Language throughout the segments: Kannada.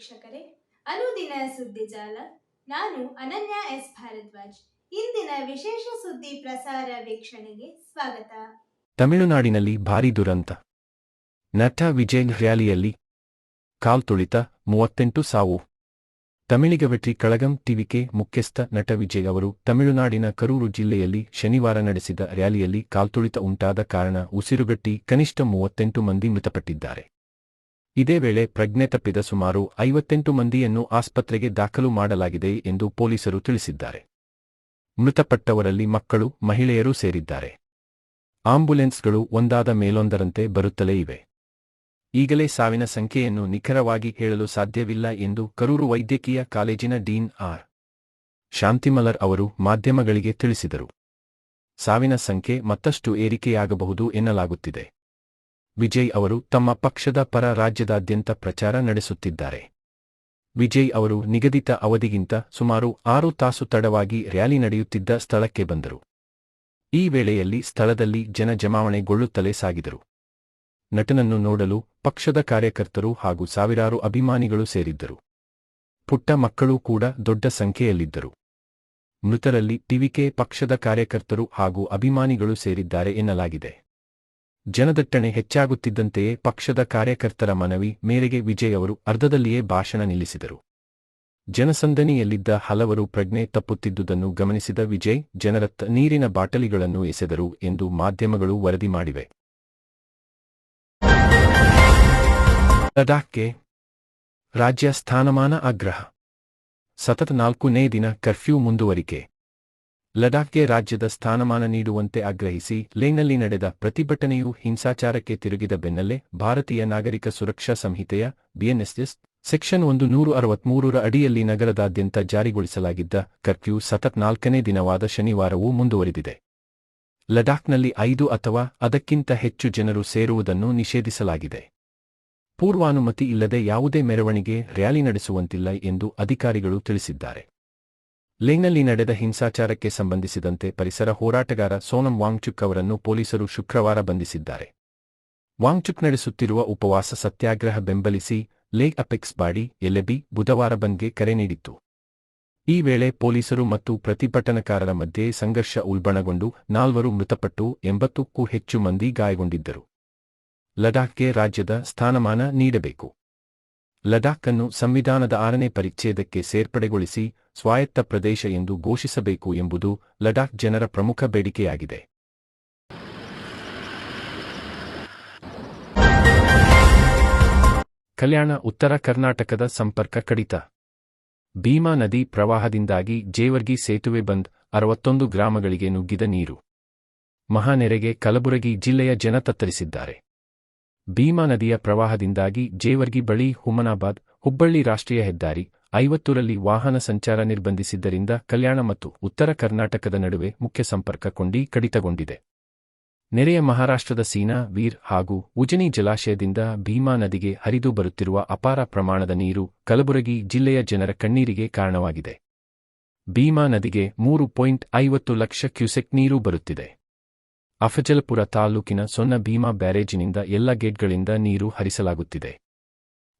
ವೀಕ್ಷಕರೇ, ಅನುದಿನ ಸುದ್ದಿ ಜಾಲ. ನಾನು ಅನನ್ಯ ಎಸ್. ಭಾರದ್ವಾಜ್. ಇಂದಿನ ವಿಶೇಷ ಸುದ್ದಿ ಪ್ರಸಾರ ವೀಕ್ಷಣೆಗೆ ಸ್ವಾಗತ. ತಮಿಳುನಾಡಿನಲ್ಲಿ ಭಾರೀ ದುರಂತ. ನಟ ವಿಜಯ್ ರ್ಯಾಲಿಯಲ್ಲಿ ಕಾಲ್ತುಳಿತ ಮೂವತ್ತೆಂಟು ಸಾವು. ತಮಿಳಿಗವೆಟ್ರಿ ಕಳಗಂ ಟಿವಿಕೆ ಮುಖ್ಯಸ್ಥ ನಟ ವಿಜಯ್ ಅವರು ತಮಿಳುನಾಡಿನ ಕರೂರು ಜಿಲ್ಲೆಯಲ್ಲಿ ಶನಿವಾರ ನಡೆಸಿದ ರ್ಯಾಲಿಯಲ್ಲಿ ಕಾಲ್ತುಳಿತ ಉಂಟಾದ ಕಾರಣ ಉಸಿರುಗಟ್ಟಿ ಕನಿಷ್ಠ ಮೂವತ್ತೆಂಟು ಮಂದಿ ಮೃತಪಟ್ಟಿದ್ದಾರೆ. ಇದೇ ವೇಳೆ ಪ್ರಜ್ಞೆ ತಪ್ಪಿದ ಸುಮಾರು ಐವತ್ತೆಂಟು ಮಂದಿಯನ್ನು ಆಸ್ಪತ್ರೆಗೆ ದಾಖಲು ಮಾಡಲಾಗಿದೆ ಎಂದು ಪೊಲೀಸರು ತಿಳಿಸಿದ್ದಾರೆ. ಮೃತಪಟ್ಟವರಲ್ಲಿ ಮಕ್ಕಳು, ಮಹಿಳೆಯರೂ ಸೇರಿದ್ದಾರೆ. ಆಂಬ್ಯುಲೆನ್ಸ್ಗಳು ಒಂದಾದ ಮೇಲೊಂದರಂತೆ ಬರುತ್ತಲೇ ಇವೆ. ಈಗಲೇ ಸಾವಿನ ಸಂಖ್ಯೆಯನ್ನು ನಿಖರವಾಗಿ ಹೇಳಲು ಸಾಧ್ಯವಿಲ್ಲ ಎಂದು ಕರೂರು ವೈದ್ಯಕೀಯ ಕಾಲೇಜಿನ ಡೀನ್ ಆರ್. ಶಾಂತಿಮಲರ್ ಅವರು ಮಾಧ್ಯಮಗಳಿಗೆ ತಿಳಿಸಿದರು. ಸಾವಿನ ಸಂಖ್ಯೆ ಮತ್ತಷ್ಟು ಏರಿಕೆಯಾಗಬಹುದು ಎನ್ನಲಾಗುತ್ತಿದೆ. ವಿಜಯ್ ಅವರು ತಮ್ಮ ಪಕ್ಷದ ಪರ ರಾಜ್ಯದಾದ್ಯಂತ ಪ್ರಚಾರ ನಡೆಸುತ್ತಿದ್ದಾರೆ. ವಿಜಯ್ ಅವರು ನಿಗದಿತ ಅವಧಿಗಿಂತ ಸುಮಾರು ಆರು ತಾಸು ತಡವಾಗಿ ರ್ಯಾಲಿ ನಡೆಯುತ್ತಿದ್ದ ಸ್ಥಳಕ್ಕೆ ಬಂದರು. ಈ ವೇಳೆಯಲ್ಲಿ ಸ್ಥಳದಲ್ಲಿ ಜನ ಜಮಾವಣೆಗೊಳ್ಳುತ್ತಲೇ ಸಾಗಿದರು. ನಟನನ್ನು ನೋಡಲು ಪಕ್ಷದ ಕಾರ್ಯಕರ್ತರು ಹಾಗೂ ಸಾವಿರಾರು ಅಭಿಮಾನಿಗಳು ಸೇರಿದ್ದರು. ಪುಟ್ಟ ಮಕ್ಕಳೂ ಕೂಡ ದೊಡ್ಡ ಸಂಖ್ಯೆಯಲ್ಲಿದ್ದರು. ಮೃತರಲ್ಲಿ ಟಿವಿಕೆ ಪಕ್ಷದ ಕಾರ್ಯಕರ್ತರು ಹಾಗೂ ಅಭಿಮಾನಿಗಳು ಸೇರಿದ್ದಾರೆ ಎನ್ನಲಾಗಿದೆ. ಜನದಟ್ಟಣೆ ಹೆಚ್ಚಾಗುತ್ತಿದ್ದಂತೆಯೇ ಪಕ್ಷದ ಕಾರ್ಯಕರ್ತರ ಮನವಿ ಮೇರೆಗೆ ವಿಜಯ್ ಅವರು ಅರ್ಧದಲ್ಲಿಯೇ ಭಾಷಣ ನಿಲ್ಲಿಸಿದರು. ಜನಸಂದಣಿಯಲ್ಲಿದ್ದ ಹಲವರು ಪ್ರಜ್ಞೆ ತಪ್ಪುತ್ತಿದ್ದುದನ್ನು ಗಮನಿಸಿದ ವಿಜಯ್ ಜನರತ್ತ ನೀರಿನ ಬಾಟಲಿಗಳನ್ನು ಎಸೆದರು ಎಂದು ಮಾಧ್ಯಮಗಳು ವರದಿ ಮಾಡಿವೆ. ಲಡಾಖ್ಗೆ ರಾಜ್ಯ ಸ್ಥಾನಮಾನ ಆಗ್ರಹ. ಸತತ ನಾಲ್ಕನೇ ದಿನ ಕರ್ಫ್ಯೂ ಮುಂದುವರಿಕೆ. ಲಡಾಖ್ಗೆ ರಾಜ್ಯದ ಸ್ಥಾನಮಾನ ನೀಡುವಂತೆ ಆಗ್ರಹಿಸಿ ಲೇನಲ್ಲಿ ನಡೆದ ಪ್ರತಿಭಟನೆಯು ಹಿಂಸಾಚಾರಕ್ಕೆ ತಿರುಗಿದ ಬೆನ್ನಲ್ಲೇ ಭಾರತೀಯ ನಾಗರಿಕ ಸುರಕ್ಷಾ ಸಂಹಿತೆಯ ಬಿಎನ್ಎಸ್ಎಸ್ ಸೆಕ್ಷನ್ ಒಂದು ನೂರು ಅರವತ್ಮೂರರ ಅಡಿಯಲ್ಲಿ ನಗರದಾದ್ಯಂತ ಜಾರಿಗೊಳಿಸಲಾಗಿದ್ದ ಕರ್ಫ್ಯೂ ಸತತ್ ನಾಲ್ಕನೇ ದಿನವಾದ ಶನಿವಾರವೂ ಮುಂದುವರಿದಿದೆ. ಲಡಾಖ್ನಲ್ಲಿ ಐದು ಅಥವಾ ಅದಕ್ಕಿಂತ ಹೆಚ್ಚು ಜನರು ಸೇರುವುದನ್ನು ನಿಷೇಧಿಸಲಾಗಿದೆ. ಪೂರ್ವಾನುಮತಿ ಇಲ್ಲದೆ ಯಾವುದೇ ಮೆರವಣಿಗೆ ರ್ಯಾಲಿ ನಡೆಸುವಂತಿಲ್ಲ ಎಂದು ಅಧಿಕಾರಿಗಳು ತಿಳಿಸಿದ್ದಾರೆ. ಲೇನಲ್ಲಿ ನಡೆದ ಹಿಂಸಾಚಾರಕ್ಕೆ ಸಂಬಂಧಿಸಿದಂತೆ ಪರಿಸರ ಹೋರಾಟಗಾರ ಸೋನಂ ವಾಂಗ್ಚುಕ್ ಅವರನ್ನು ಪೊಲೀಸರು ಶುಕ್ರವಾರ ಬಂಧಿಸಿದ್ದಾರೆ. ವಾಂಗ್ಚುಕ್ ನಡೆಸುತ್ತಿರುವ ಉಪವಾಸ ಸತ್ಯಾಗ್ರಹ ಬೆಂಬಲಿಸಿ ಲೇಗ್ ಅಪೆಕ್ಸ್ ಬಾಡಿ, ಎಲೆಬಿ, ಬುಧವಾರ ಬಂದ್ಗೆ ಕರೆ ನೀಡಿತ್ತು. ಈ ವೇಳೆ ಪೊಲೀಸರು ಮತ್ತು ಪ್ರತಿಭಟನಾಕಾರರ ಮಧ್ಯೆ ಸಂಘರ್ಷ ಉಲ್ಬಣಗೊಂಡು ನಾಲ್ವರು ಮೃತಪಟ್ಟು ಎಂಬತ್ತಕ್ಕೂ ಹೆಚ್ಚು ಮಂದಿ ಗಾಯಗೊಂಡಿದ್ದರು. ಲಡಾಖ್ಗೆ ರಾಜ್ಯದ ಸ್ಥಾನಮಾನ ನೀಡಬೇಕು. ಲಡಾಖ್ ಅನ್ನು ಸಂವಿಧಾನದ ಆರನೇ ಪರಿಚ್ಛೇದಕ್ಕೆ ಸೇರ್ಪಡೆಗೊಳಿಸಿ ಸ್ವಾಯತ್ತ ಪ್ರದೇಶ ಎಂದು ಘೋಷಿಸಬೇಕು ಎಂಬುದು ಲಡಾಖ್ ಜನರ ಪ್ರಮುಖ ಬೇಡಿಕೆಯಾಗಿದೆ. ಕಲ್ಯಾಣ ಉತ್ತರ ಕರ್ನಾಟಕದ ಸಂಪರ್ಕ ಕಡಿತ. ಭೀಮಾ ನದಿ ಪ್ರವಾಹದಿಂದಾಗಿ ಜೇವರ್ಗಿ ಸೇತುವೆ ಬಂದ್ ಅರವತ್ತೊಂದು ಗ್ರಾಮಗಳಿಗೆ ನುಗ್ಗಿದ ನೀರು. ಮಹಾನೆರೆಗೆ ಕಲಬುರಗಿ ಜಿಲ್ಲೆಯ ಜನ ತತ್ತರಿಸಿದ್ದಾರೆ. ಭೀಮಾ ನದಿಯ ಪ್ರವಾಹದಿಂದಾಗಿ ಜೇವರ್ಗಿ ಬಳಿ ಹುಮನಾಬಾದ್, ಹುಬ್ಬಳ್ಳಿ ರಾಷ್ಟ್ರೀಯ ಹೆದ್ದಾರಿ ಐವತ್ತರಲ್ಲಿ ವಾಹನ ಸಂಚಾರ ನಿರ್ಬಂಧಿಸಿದ್ದರಿಂದ ಕಲ್ಯಾಣ ಮತ್ತು ಉತ್ತರ ಕರ್ನಾಟಕದ ನಡುವೆ ಮುಖ್ಯ ಸಂಪರ್ಕ ಕೊಂಡಿ ಕಡಿತಗೊಂಡಿದೆ. ನೆರೆಯ ಮಹಾರಾಷ್ಟ್ರದ ಸೀನಾ, ವೀರ್ ಹಾಗೂ ಉಜನಿ ಜಲಾಶಯದಿಂದ ಭೀಮಾ ನದಿಗೆ ಹರಿದು ಬರುತ್ತಿರುವ ಅಪಾರ ಪ್ರಮಾಣದ ನೀರು ಕಲಬುರಗಿ ಜಿಲ್ಲೆಯ ಜನರ ಕಣ್ಣೀರಿಗೆ ಕಾರಣವಾಗಿದೆ. ಭೀಮಾ ನದಿಗೆ ಮೂರು ಪಾಯಿಂಟ್ ಐವತ್ತು ಲಕ್ಷ ಕ್ಯೂಸೆಕ್ ನೀರು ಬರುತ್ತಿದೆ. ಅಫಜಲಪುರ ತಾಲೂಕಿನ ಸೊನ್ನ ಭೀಮಾ ಬ್ಯಾರೇಜಿನಿಂದ ಎಲ್ಲ ಗೇಟ್ಗಳಿಂದ ನೀರು ಹರಿಸಲಾಗುತ್ತಿದೆ.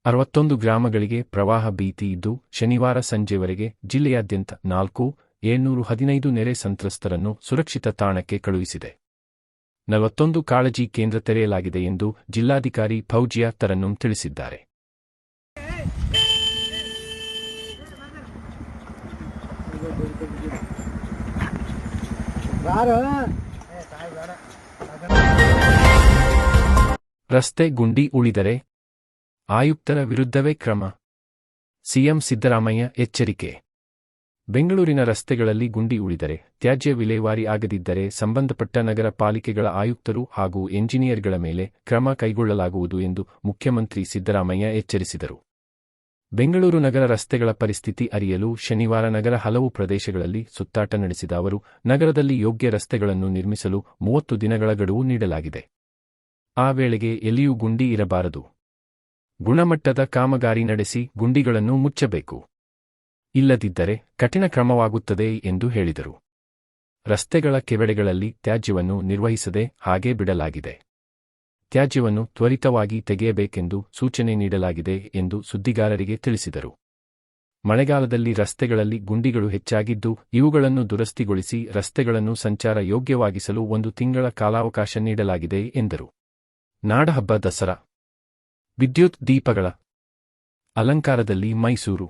ಅರವತ್ತೊಂದು ಗ್ರಾಮಗಳಿಗೆ ಪ್ರವಾಹ ಭೀತಿ ಇದ್ದು ಶನಿವಾರ ಸಂಜೆವರೆಗೆ ಜಿಲ್ಲೆಯಾದ್ಯಂತ ನಾಲ್ಕು ಏಳ್ನೂರು ಹದಿನೈದು ನೆರೆ ಸಂತ್ರಸ್ತರನ್ನು ಸುರಕ್ಷಿತ ತಾಣಕ್ಕೆ ಕಳುಹಿಸಿದೆ. ನಲವತ್ತೊಂದು ಕಾಳಜಿ ಕೇಂದ್ರ ತೆರೆಯಲಾಗಿದೆ ಎಂದು ಜಿಲ್ಲಾಧಿಕಾರಿ ಫೌಜಿಯಾ ತರನ್ನುಂ ತಿಳಿಸಿದ್ದಾರೆ. ರಸ್ತೆ ಗುಂಡಿ ಉಳಿದರೆ ಆಯುಕ್ತರ ವಿರುದ್ಧವೇ ಕ್ರಮ. ಸಿಎಂ ಸಿದ್ದರಾಮಯ್ಯ ಎಚ್ಚರಿಕೆ. ಬೆಂಗಳೂರಿನ ರಸ್ತೆಗಳಲ್ಲಿ ಗುಂಡಿ ಉಳಿದರೆ ತ್ಯಾಜ್ಯ ವಿಲೇವಾರಿ ಆಗದಿದ್ದರೆ ಸಂಬಂಧಪಟ್ಟ ನಗರ ಪಾಲಿಕೆಗಳ ಆಯುಕ್ತರು ಹಾಗೂ ಎಂಜಿನಿಯರ್ಗಳ ಮೇಲೆ ಕ್ರಮ ಕೈಗೊಳ್ಳಲಾಗುವುದು ಎಂದು ಮುಖ್ಯಮಂತ್ರಿ ಸಿದ್ದರಾಮಯ್ಯ ಎಚ್ಚರಿಸಿದರು. ಬೆಂಗಳೂರು ನಗರ ರಸ್ತೆಗಳ ಪರಿಸ್ಥಿತಿ ಅರಿಯಲು ಶನಿವಾರ ನಗರ ಹಲವು ಪ್ರದೇಶಗಳಲ್ಲಿ ಸುತ್ತಾಟ ನಡೆಸಿದ ಅವರು, ನಗರದಲ್ಲಿ ಯೋಗ್ಯ ರಸ್ತೆಗಳನ್ನು ನಿರ್ಮಿಸಲು ಮೂವತ್ತು ದಿನಗಳ ಗಡುವು ನೀಡಲಾಗಿದೆ. ಆ ವೇಳೆಗೆ ಎಲ್ಲಿಯೂ ಗುಂಡಿ ಇರಬಾರದು. ಗುಣಮಟ್ಟದ ಕಾಮಗಾರಿ ನಡೆಸಿ ಗುಂಡಿಗಳನ್ನು ಮುಚ್ಚಬೇಕು. ಇಲ್ಲದಿದ್ದರೆ ಕಠಿಣ ಕ್ರಮವಾಗುತ್ತದೆ ಎಂದು ಹೇಳಿದರು. ರಸ್ತೆಗಳ ಕೆವೆಡೆಗಳಲ್ಲಿ ತ್ಯಾಜ್ಯವನ್ನು ನಿರ್ವಹಿಸದೆ ಹಾಗೇ ಬಿಡಲಾಗಿದೆ. ತ್ಯಾಜ್ಯವನ್ನು ತ್ವರಿತವಾಗಿ ತೆಗೆಯಬೇಕೆಂದು ಸೂಚನೆ ನೀಡಲಾಗಿದೆ ಎಂದು ಸುದ್ದಿಗಾರರಿಗೆ ತಿಳಿಸಿದರು. ಮಳೆಗಾಲದಲ್ಲಿ ರಸ್ತೆಗಳಲ್ಲಿ ಗುಂಡಿಗಳು ಹೆಚ್ಚಾಗಿದ್ದು, ಇವುಗಳನ್ನು ದುರಸ್ತಿಗೊಳಿಸಿ ರಸ್ತೆಗಳನ್ನು ಸಂಚಾರ ಯೋಗ್ಯವಾಗಿಸಲು ಒಂದು ತಿಂಗಳ ಕಾಲಾವಕಾಶ ನೀಡಲಾಗಿದೆ ಎಂದರು. ನಾಡಹಬ್ಬ ದಸರಾ ವಿದ್ಯುತ್ ದೀಪಗಳ ಅಲಂಕಾರದಲ್ಲಿ ಮೈಸೂರು.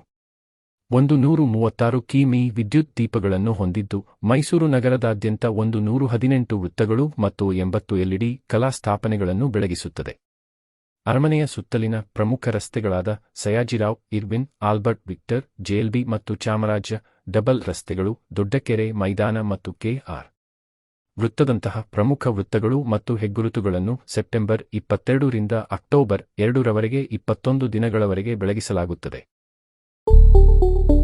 ಒಂದು ನೂರು ಮೂವತ್ತಾರು ಕಿಮೀ ವಿದ್ಯುತ್ ದೀಪಗಳನ್ನು ಹೊಂದಿದ್ದು, ಮೈಸೂರು ನಗರದಾದ್ಯಂತ ಒಂದು ನೂರು ಹದಿನೆಂಟು ವೃತ್ತಗಳು ಮತ್ತು ಎಂಬತ್ತು ಎಲ್ಇಡಿ ಕಲಾ ಸ್ಥಾಪನೆಗಳನ್ನು ಬೆಳಗಿಸುತ್ತದೆ. ಅರಮನೆಯ ಸುತ್ತಲಿನ ಪ್ರಮುಖ ರಸ್ತೆಗಳಾದ Sayajirao, Irwin, Albert, Victor JLB ಮತ್ತು ಚಾಮರಾಜ, ಡಬಲ್ ರಸ್ತೆಗಳು, ದೊಡ್ಡಕೆರೆ, ಮೈದಾನ ಮತ್ತು ಕೆಆರ್ ವೃತ್ತದಂತಹ ಪ್ರಮುಖ ವೃತ್ತಗಳು ಮತ್ತು ಹೆಗ್ಗುರುತುಗಳನ್ನು ಸೆಪ್ಟೆಂಬರ್ ಇಪ್ಪತ್ತೆರಡರಿಂದ ಅಕ್ಟೋಬರ್ ಎರಡರವರೆಗೆ ಇಪ್ಪತ್ತೊಂದು ದಿನಗಳವರೆಗೆ ಬೆಳಗಿಸಲಾಗುತ್ತದೆ.